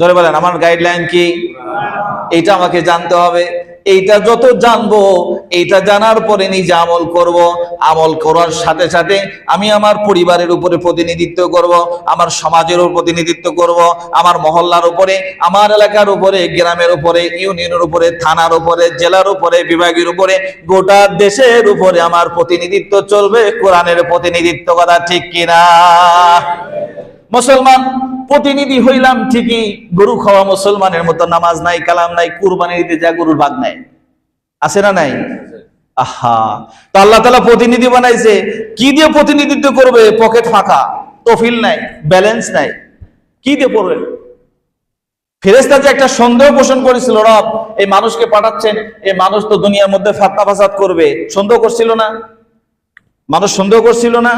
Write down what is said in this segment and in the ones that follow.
ধরে বলেন, আমার গাইডলাইন কি? এটা আমাকে জানতে হবে। এইটা যত জানব, এইটা জানার পরে নিজে আমল করব। আমল করার সাথে সাথে আমি আমার পরিবারের উপরে প্রতিনিধিত্ব করব, আমার সমাজের প্রতিনিধিত্ব করব, আমার মহল্লার উপরে, আমার এলাকার উপরে, গ্রামের উপরে, ইউনিয়নের উপরে, থানার উপরে, জেলার উপরে, বিভাগের উপরে, গোটা দেশের উপরে আমার প্রতিনিধিত্ব চলবে। কোরআনের প্রতিনিধিত্ব কথা ঠিক কিনা? মুসলমান প্রতিনিধি হইলাম ঠিকই, গরু খাওয়া মুসলমানের মতো, নামাজ নাই, কালাম নাই কুরবানি দিতে যা গরুর ভাগ নাই। আছে না নাই? আহা, তো আল্লাহ তালা প্রতিনিধি বানাইছে। কি দিয়ে প্রতিনিধিত্ব করবে? পকেট ফাঁকা, তফিল নাই, ব্যালেন্স নাই। কি দিয়ে পড়বে ফেরেস্তা যে একটা সন্দেহ পোষণ করেছিল, রব, এই মানুষকে পাঠাচ্ছেন, এই মানুষ তো দুনিয়ার মধ্যে ফাতনা ফাসাদ করবে। সন্দেহ করছিল না? মানুষ সন্দেহ করছিল না?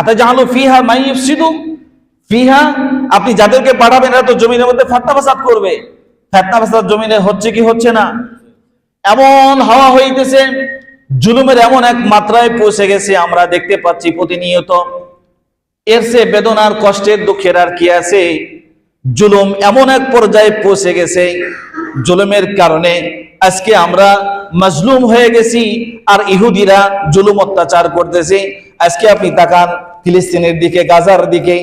আতা জাহালু ফিহা মাইফ সিধু ফিহা আপনি যাদেরকে পাঠাবেন এরা তো জমিনের মধ্যে ফাতনা ফাসাদ করবে। ফাতনা ফাসাদ জমিনে হচ্ছে কি, হচ্ছে না? এমন হাওয়া হইতেছে, জুলুমের এমন এক মাত্রায় পৌঁছে গেছে, আমরা দেখতে পাচ্ছি প্রতিনিয়ত। এর সে বেদনার কষ্টের দুঃখের আর কি আছে? জুলুম এমন এক পর্যায়ে পৌঁছে গেছে, জুলুমের কারণে। আজকে আমরা মজলুম হয়ে গেছি, আর ইহুদিরা জুলুম অত্যাচার করতেছে। আজকে আপনি তাকান ফিলিস্তিনের দিকে, গাজার দিকে।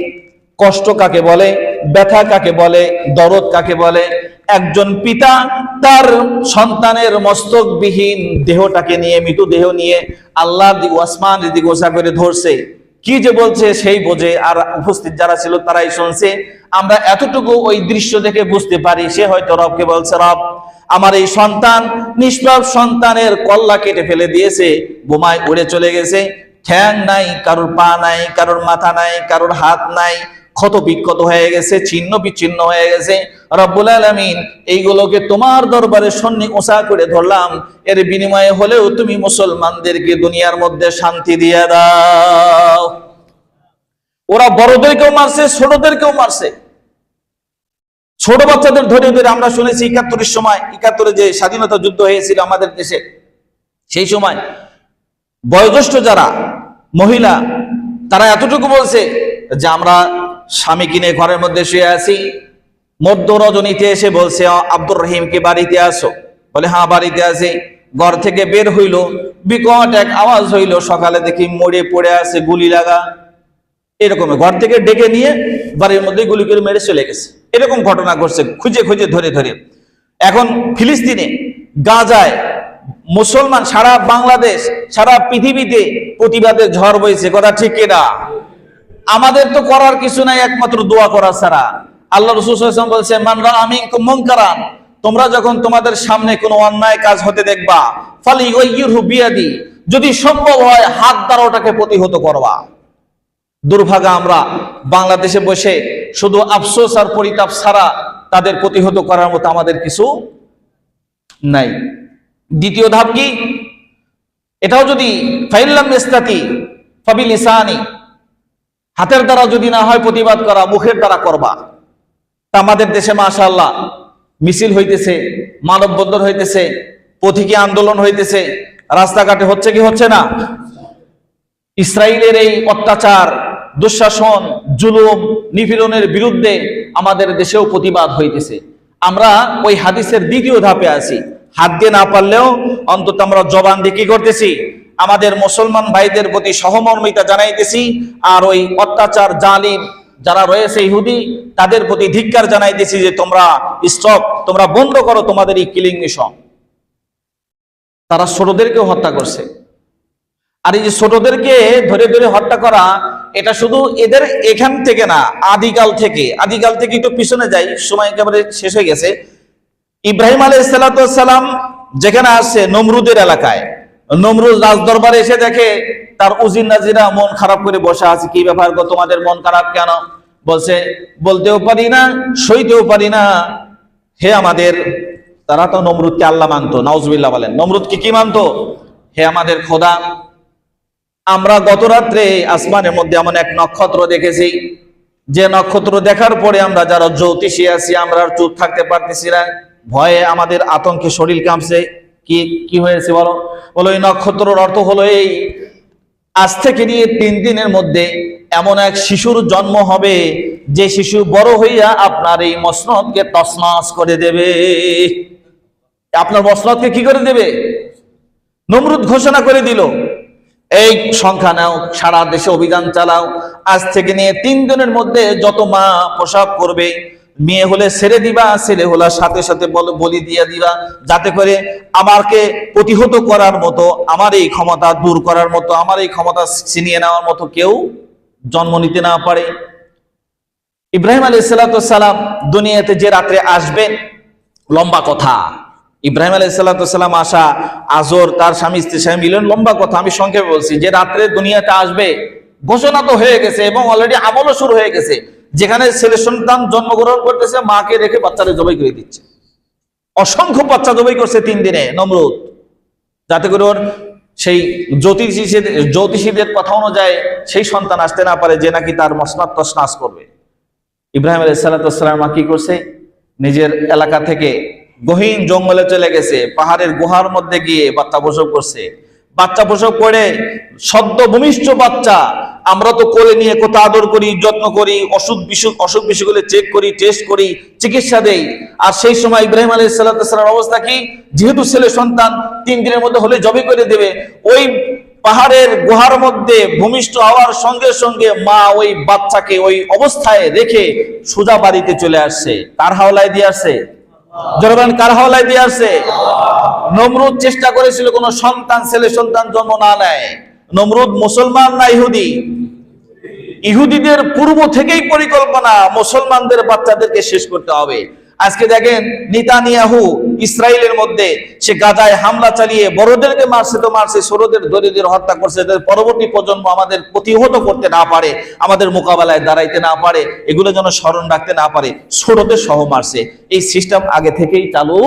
কষ্ট কাকে বলে, ব্যথা কাকে বলে, দরদ কাকে বলে, একজন পিতা তার সন্তানের মস্তকবিহীন দেহটাকে নিয়ে, মৃত দেহ নিয়ে আল্লাহ দিকে ওসা করে ধরছে। কি যে বলছে সেই বোঝে, আর উপস্থিত যারা ছিল তারাই শুনছে। আমরা এতটুকু ওই দৃশ্য দেখে বুঝতে পারি, সে হয়তো রবকে বলছে, রব, আমার এই সন্তান নিষ্পাপ সন্তানের কল্লা কেটে ফেলে দিয়েছে, বোমায় উড়ে চলে গেছে। ঠ্যাং নাই, কারোর পা নাই, কারোর মাথা নাই, কারোর হাত নাই ক্ষত বিক্ষত হয়ে গেছে, ছিন্ন বিচ্ছিন্ন হয়ে গেছে। রব্বুল আলামিন এইগুলোকে তোমার দরবারে সন্নি ওসা করে ধরলাম। এর বিনিময়ে হলেও তুমি মুসলমানদেরকে দুনিয়ার মধ্যে শান্তি দিয়ে দাও। ওরা বড়দেরকেও মারছে, ছোটদেরকেও মারছে। ছোট বাচ্চাদের ধরে ধরে আমরা শুনেছি একাত্তরের সময়, একাত্তরে যে স্বাধীনতা যুদ্ধ হয়েছিল আমাদের দেশে, সেই সময় বয়োজ্যেষ্ঠ যারা, মহিলা, তারা এতটুকু বলছে যে আমরা স্বামী কিনে ঘরের মধ্যে শুয়ে আছি। মধ্য রজনীতে এসে বলছে আব্দুর রহিমকে বাড়িতে আসো বলে হ্যাঁ বাড়িতে আছি। ঘর থেকে বের হইল, বিকট এক আওয়াজ হইল, সকালে দেখি মরে পড়ে আছে গুলি লাগা। এরকম ঘর থেকে ডেকে নিয়ে বাড়ির মধ্যে গুলি করে মেরে চলে গেছে। এরকম ঘটনা ঘটছে, খুঁজে খুঁজে ধরে ধরে। এখন ফিলিস্তিনে, গাজায় মুসলমান সারা বাংলাদেশ, সারা পৃথিবীতে প্রতিবাদের ঝড় বইছে, কথা ঠিক কিনা আমাদের তো করার কিছু নাই, একমাত্র দোয়া করা ছাড়া। আল্লাহ রসুল বলছে মানরা আমি মঙ্কারান তোমরা যখন তোমাদের সামনে কোনো অন্যায় কাজ হতে দেখবা ফালি ওইয়ুরহু বিয়াদি, যদি সম্ভব হয় হাত দ্বারা ওটাকে প্রতিহত করবা। দুর্ভাগা আমরা বাংলাদেশে বসে শুধু আফসোস আর পরিতাপ ছাড়া তাদের প্রতিহত করার মতো আমাদের কিছু নাই। দ্বিতীয় ধাপ কি? এটাও যদি ফাইল্লাম ইস্তাতি ফাবিল ইসানি হাতের দ্বারা যদি না হয় প্রতিবাদ করা, মুখের দ্বারা করবা। তা আমাদের দেশে মাশাআল্লাহ মিছিল হইতেছে, মানববন্ধন হইতেছে পথিকি আন্দোলন হইতেছে। রাস্তাঘাটে হচ্ছে কি হচ্ছে না? ইসরায়েলের এই অত্যাচার, দুঃশাসন, জুলুম, নিপীড়নের বিরুদ্ধে আমাদের দেশেও প্রতিবাদ হইতেছে। আমরা ওই হাদিসের দ্বিতীয় ধাপে আছি। হাত দিয়ে না পারলেও অন্তত আমরা জবান দিয়ে কি করতেছি? আমাদের মুসলমান ভাইদের প্রতি সহমর্মিতা জানাইতেছি, আর ওই অত্যাচার, জালিম যারা রয়েছে ইহুদি, তাদের প্রতি ধিক্কার জানাইতেছি যে তোমরা স্টপ তোমরা বন্ধ করো তোমাদের এই কিলিং মিশন। তারা ছোটদেরকেও হত্যা করছে। আর এই যে ছোটদেরকে ধরে ধরে হত্যা করা, এটা শুধু এদের এখান থেকে না, আদিকাল থেকে। আদিকাল থেকে একটু পিছনে যাই, সময় একেবারে শেষ হয়ে গেছে। ইব্রাহিম আলাই সালাম যেখানে আসছে, নমরুদের এলাকায়। নমরুদ রাজ দরবারে এসে দেখে তার উজির নাজিরা মন খারাপ করে বসে আছে। কি ব্যাপার গো তোমাদের মন খারাপ কেন? বলছে, বলতেও পারি না, সইতেও পারি না। হে আমাদের, তারা তো নমরুদকে আল্লাহ মানতো, নাউজবিল্লাহ বলেন। নমরুদকে কি মানতো? হে আমাদের খোদা, আমরা গত রাত্রে আসমানের মধ্যে এমন এক নক্ষত্র দেখেছি। যে নক্ষত্র দেখার পরে আমরা যারা জ্যোতিষী আছি, আমরা আর চুপ থাকতে পারতেছি না। ভয়ে আমাদের আতঙ্কে শরীর কাঁপছে। কি কি হয়েছে বলো? বলো, এই নক্ষত্রর অর্থ হলো এই, আজ থেকে নিয়ে তিন দিনের মধ্যে এমন এক শিশুর জন্ম হবে, যে শিশু বড় হইয়া আপনার এই মসনদকে তসমাস করে দেবে। আপনার মসনদকে কি করে দেবে? নমরুদ ঘোষণা করে দিল, এই সংখ্যা নাও, সারা দেশে অভিযান চালাও। আজ থেকে নিয়ে তিন দিনের মধ্যে যত মা প্রসাব করবে মেয়ে হলে ছেড়ে দিবা, ছেলে হলে সাথে সাথে বলি দিয়ে দিবা, যাতে করে আমাকে প্রতিহত করার মতো, আমার এই ক্ষমতা দূর করার মতো, আমার এই ক্ষমতা ছিনিয়ে নেওয়ার মতো কেউ জন্ম নিতে না পারে। ইব্রাহিম আলী সালাম দুনিয়াতে যে রাত্রে আসবেন, লম্বা কথা। ইব্রাহিম আলী সাল্লাম আসা, আজর, তার স্বামী, স্ত্রী স্বামী মিলন লম্বা কথা, আমি সংক্ষেপে বলছি, যে রাত্রে দুনিয়াতে আসবে, ঘোষণা তো হয়ে গেছে এবং অলরেডি আমলও শুরু হয়ে গেছে। যেখানে ছেলে সন্তান জন্মগ্রহণ করতেছে, মাকে রেখে বাচ্চাদের জবাই করে দিচ্ছে। অসংখ্য বাচ্চা জবাই করছে তিন দিনে, নমরুদ। যাতে করে ওর সেই জ্যোতিষীদের জ্যোতিষীদের কথা অনুযায়ী সেই সন্তান আসতে না পারে, যে নাকি তার মসনাত তসনাস করবে। ইব্রাহিম আলাই সাল্লাতাম কি করছে? নিজের এলাকা থেকে গহীন জঙ্গলে চলে গেছে, পাহাড়ের গুহার মধ্যে গিয়ে বাচ্চা প্রসব করছে। বাচ্চা প্রসব করে, সদ্য ভূমিষ্ঠ বাচ্চা, আমরা তো কোলে নিয়ে কত আদর করি, যত্ন করি, অসুখ বিসুখ, অসুখ বিসুখগুলো চেক করি টেস্ট করি, চিকিৎসা দেই। আর সেই সময় ইব্রাহিম আলী সাল্লাহামের অবস্থা কি? যেহেতু ছেলে সন্তান, তিন দিনের মধ্যে হলে জবে করে দেবে, ওই পাহাড়ের গুহার মধ্যে ভূমিষ্ঠ হওয়ার সঙ্গে সঙ্গে মা ওই বাচ্চাকে ওই অবস্থায় রেখে সোজা বাড়িতে চলে আসছে তার হাওলায় দিয়ে আসছে জনগণ কার হাওলায় দিয়ে আসছে নমরুদ চেষ্টা করেছিল কোন সন্তান, ছেলে সন্তান জন্ম না নেয়। নমরুদ মুসলমান না ইহুদি? ইহুদিদের পূর্ব থেকেই পরিকল্পনা, মুসলমানদের বাচ্চাদেরকে শেষ করতে হবে। আজকে দেখেন নিতানিয়াহু ইসরায়েলের মধ্যে সে গাজায় হামলা চালিয়ে বড়দেরকে মারছে তো মারছে ছোটদের দরিদ্র হত্যা করছে পরবর্তী প্রজন্ম আমাদের প্রতিহত করতে না পারে, আমাদের মোকাবেলায় দাঁড়াইতে না পারে, এগুলো যেন স্মরণ রাখতে না পারে ছোটদের সহ মারছে। এই সিস্টেম আগে থেকেই চালু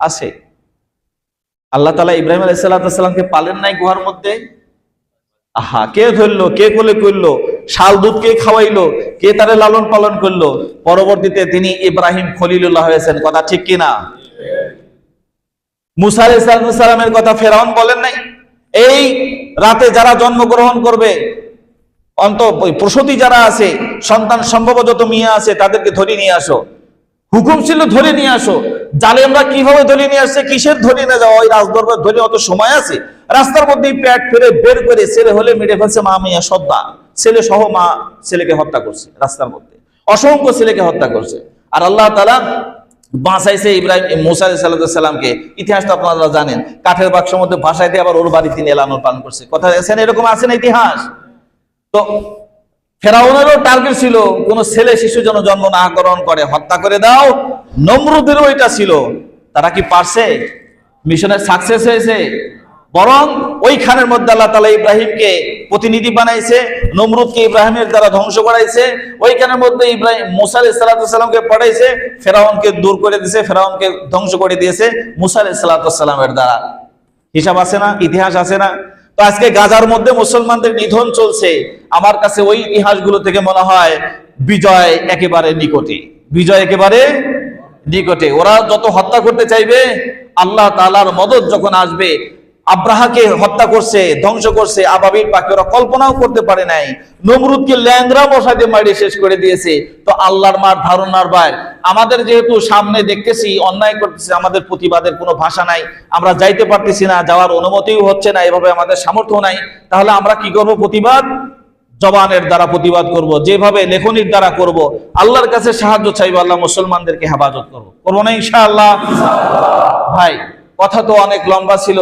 আছে। আল্লাহ তালা ইব্রাহিম আলাইসাল্লামকে পালেন নাই গুহার মধ্যে? আহা, কে ধরলো, কে কোলে করল? শাল দুধ কে খাওয়াইলো, কে তারে লালন পালন করল? পরবর্তীতে তিনি ইব্রাহিম খলিলুল্লাহ হয়েছেন। কথা ঠিক কিনা? মুসা সালামের কথা ফেরাউন বলেন নাই? এই রাতে যারা জন্মগ্রহণ করবে অন্ত প্রসূতি যারা আছে, সন্তান সম্ভব যত মেয়ে আছে, তাদেরকে ধরে নিয়ে আসো। হুকুম ছিল ধরে নিয়ে আসো। জালেমরা কীভাবে ধরে নিয়ে আসছে, কিসের ধরে না যাওয়া? ওই রাজদরবার ধরে অত সময় আছে? রাস্তার মধ্যেই প্যাট ফেরে বের করে ছেলে হলে মেরে ফেলছে মা মেয়া সদ্দা। ছেলে সহ মা ছেলেকে হত্যা করছে রাস্তার মধ্যে। অসংখ্য ছেলেকে হত্যা করছে। আর আল্লাহ তালা বাঁচাইছে ইব্রাহিম, মুসা সাল্লামকে ইতিহাস তো আপনারা জানেন, কাঠের বাক্সের মধ্যে ভাসাইতে আবার ওর বাড়ি তিনি এলানোর পালন করছে। কথা আছেন এরকম আছে না ইতিহাস? তো ফেরাউনেরও টার্গেট ছিল, কোন ছেলে শিশু যেন জন্ম না গ্রহণ করে, হত্যা করে দাও। নমরুদেরও এটা ছিল। তারা কি পারছে? মিশনের সাকসেস হয়েছে? বরং ওইখানের মধ্যে আল্লাহ তালা ইব্রাহিমকে প্রতিনিধি বানাইছে, নমরুদকে ইব্রাহিমের দ্বারা ধ্বংস করাইছে, ওইখানের মধ্যে ইব্রাহিম মুসাল সালাতামকে পড়াইছে ফেরাউনকে দূর করে দিয়েছে ফেরাউনকে ধ্বংস করে দিয়েছে মুসাল সালাতামের দ্বারা। হিসাব আছে না? ইতিহাস আছে না? তো আজকে গাজার মধ্যে মুসলমানদের নিধন চলছে। আমার কাছে ওই ইতিহাসগুলো থেকে মনে হয় বিজয় একেবারে নিকটে। বিজয় একেবারে নিকটে। ওরা যত হত্যা করতে চাইবে, আল্লাহ তালার মদত যখন আসবে আব্রাহাকে হত্যা করছে, ধ্বংস করছে আবাবির পাখি ওরা কল্পনাও করতে পারে নাই। নমরুদকে ল্যাংরা বসাতে মারিয়ে শেষ করে দিয়েছে। তো আল্লাহর মার ধারণার বাইর। আমাদের যেহেতু সামনে দেখতেছি, অন্যায় করতেছি, আমাদের প্রতিবাদের কোনো ভাষা নাই। আমরা যাইতে পারতেছি না, যাওয়ার অনুমতিও হচ্ছে না, এভাবে আমাদের সামর্থ্য নাই। তাহলে আমরা কি করব প্রতিবাদ? জবানের দ্বারা প্রতিবাদ করব, যেভাবে লেখনির দ্বারা করব। আল্লাহর কাছে সাহায্য চাইব, আল্লাহ মুসলমানদেরকে হেফাজত করব। করব না ইনশাআল্লাহ? ভাই, কথা তো অনেক লম্বা ছিল।